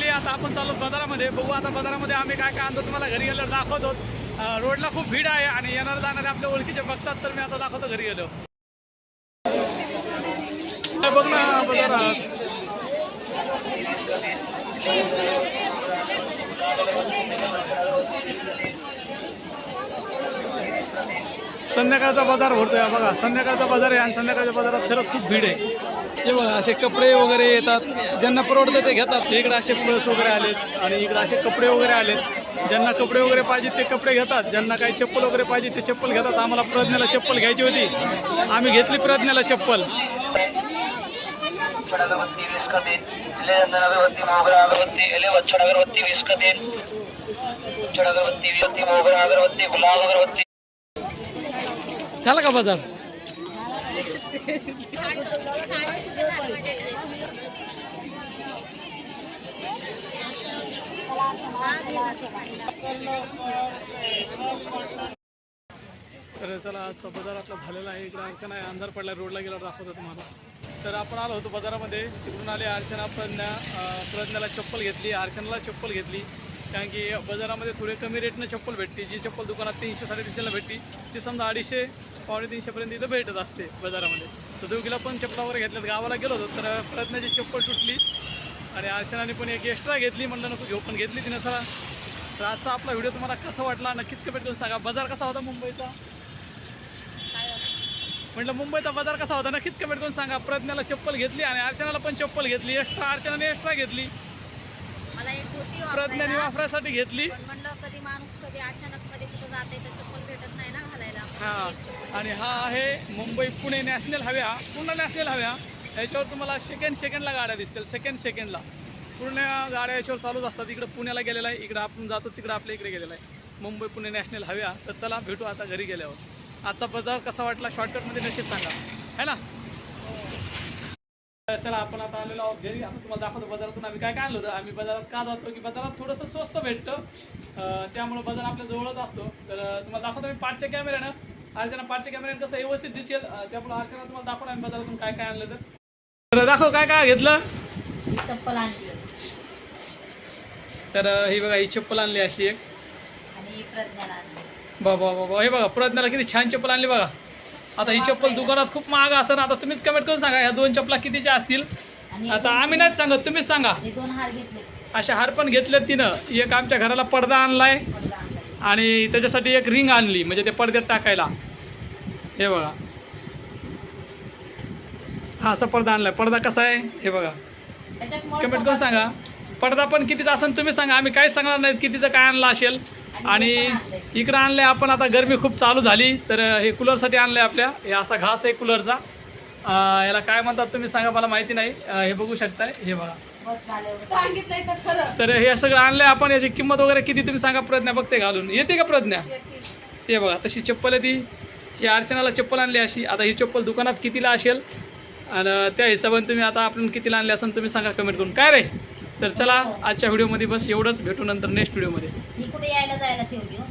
Finally आता आपण चाललो बाजारामध्ये. बघू आता बाजारामध्ये आम्ही काय काय आणतो तुम्हाला घरी गेलो दाखवतो. रोडला खूप भीड आहे आणि येणार जाणारे आपल्या ओळखीचे बघतात तर मी आता दाखवतो घरी गेलो बघ ना बाजारात. संध्याकाळचा बाजार भरतोय बघा. संध्याकाळचा बाजार आहे आणि संध्याकाळच्या बाजारात खरंच खूप भीड आहे. हे बघा असे कपडे वगैरे येतात. ज्यांना परवडते ते घेतात. इकडे असे प्लस वगैरे आलेत आणि इकडे असे कपडे वगैरे आलेत. ज्यांना कपडे वगैरे पाहिजे ते कपडे घेतात. ज्यांना काही चप्पल वगैरे पाहिजे ते चप्पल घेतात. आम्हाला प्रज्ञाला चप्पल घ्यायची होती. आम्ही घेतली प्रज्ञाला चप्पल. अगरबत्ती वीस का तीन अगरबत्ती मोगरा अगरबत्ती वच्छड़ अगरबत्ती वीस का तीन वच्छड़ अगरबत्ती वीस मोगरा अगरबत्ती गुलाब अगरबत्ती. झाला का बाजार? तर चला आजचा बाजार आपला झालेला आहे. इकडे अर्चना आहे अंधार पडला रोडला गेला दाखवतो तुम्हाला. तर आपण आलो होतो बाजारामध्ये. तिकडून आले अर्चना प्रज्ञा प्रज्ञाला चप्पल घेतली अर्चनाला चप्पल घेतली. कारण की बाजारामध्ये थोडे कमी रेटनं चप्पल भेटते. जी चप्पल दुकानात तीनशे साडेतीनशेला भेटते ती समजा अडीचशे पावणे तीनशेपर्यंत इथं भेटत असते बाजारामध्ये. तर दोघीला पण चप्पला वगैरे घेतल्यात. गावाला गेलो होतो तर प्रज्ञाची चप्पल तुटली. आणि अर्चनाने पण एक एक्स्ट्रा घेतली म्हणलं नको घेऊ पण घेतली तिने सरा तर आजचा आपला व्हिडिओ तुम्हाला कसा वाटला नक्कीच कमेंट करून सांगा. बाजार कसा होता मुंबईचा? म्हटलं मुंबईचा बाजार कसा होता नक्कीच कमेंट करून सांगा. प्रज्ञाला चप्पल घेतली आणि अर्चनाला पण चप्पल घेतली. एक्स्ट्रा अर्चनाने एक्स्ट्रा घेतली. मला एक होती प्रज्ञाने वापरायला. वापरायसाठी घेतली. पण म्हणलं कधी माणूस कधी अचानक मध्ये कुठं जाते तर चप्पल भेटत नाही ना घालायला. हा. एक चप्पल आणि हा आहे मुंबई पुणे नॅशनल हव्या. पूर्ण नॅशनल हव्या. याच्यावर तुम्हाला सेकंड सेकंडला गाड्या दिसतील. सेकंड सेकंडला पूर्ण गाड्या याच्यावर चालूच असतात. इकडं पुण्याला गेलेला आहे. इकडं आपण जातो तिकडं आपल्या इकडे गेलेला आहे. मुंबई पुणे नॅशनल हव्या. तर चला भेटू आता घरी गेल्यावर. आजचा बाजार कसा वाटला? शॉर्टकटमध्ये नक्कीच सांगा. है ना? चला आपण आता आलेलो आहोत घरी. आता तुम्हाला दाखवतो बाजारातून आम्ही काय काय आणलं होतं. आम्ही बाजारात का जातो की बाजारात थोडंसं स्वस्त भेटतं. त्यामुळे बाजार आपल्या जवळच असतो. तर तुम्हाला दाखवतो मी पाचच्या कॅमेऱ्यानं. अर्चना पाचच्या कॅमेऱ्यानं कसं व्यवस्थित दिसेल. त्यामुळे अर्चना तुम्हाला दाखवतो आम्ही बाजारातून काय काय आणलं तर दाखव काय काय घेतलं. चप्पल आणली. तर ही बघा ही चप्पल आणली अशी एक. बाबा बाबा. हे बघा प्रज्ञाला किती छान चप्पल आणली बघा. आता ही चप्पल दुकानात खूप महाग असं आता तुम्हीच कमेंट करून सांगा ह्या दोन चपला कितीच्या असतील? आता आम्ही नाहीच सांगत तुम्हीच सांगा. दोन हार घेतले. अशा हार पण घेतलेत तिनं. एक आमच्या घराला पडदा आणलाय आणि त्याच्यासाठी एक रिंग आणली म्हणजे ते पडद्यात टाकायला. हे बघा. हा असा पडदा आणलाय. पडदा कसा आहे? हे बघा. कमेंट करून सांगा. पडदा पण कितीचा असेल तुम्ही सांगा. आम्ही काहीच सांगणार नाहीत कितीचं काय आणलं असेल. आणि इकडं आणलंय आपण आता गरमी खूप चालू झाली तर हे कूलरसाठी आणलंय आपल्या. हे असा घास आहे कूलरचा. याला काय म्हणतात तुम्ही सांगा मला माहिती नाही. हे बघू शकताय. हे बघा. तर हे सगळं आणलंय आपण. याची किंमत वगैरे किती तुम्ही सांगा प्रज्ञा. बघते घालून. येते का प्रज्ञा? ते बघा तशी चप्पल आहे ती. ही अर्चनाला चप्पल आणली अशी. आता ही चप्पल दुकानात कितीला असेल? आणि त्या हिशोबाने तुम्ही आता आपण कितीला आणली असेल तुम्ही सांगा कमेंट करून. काय रे? तर चला आजच्या व्हिडिओमध्ये बस एवढंच. भेटू नंतर नेक्स्ट व्हिडिओमध्ये कुठे यायला जायला ठेवली हो?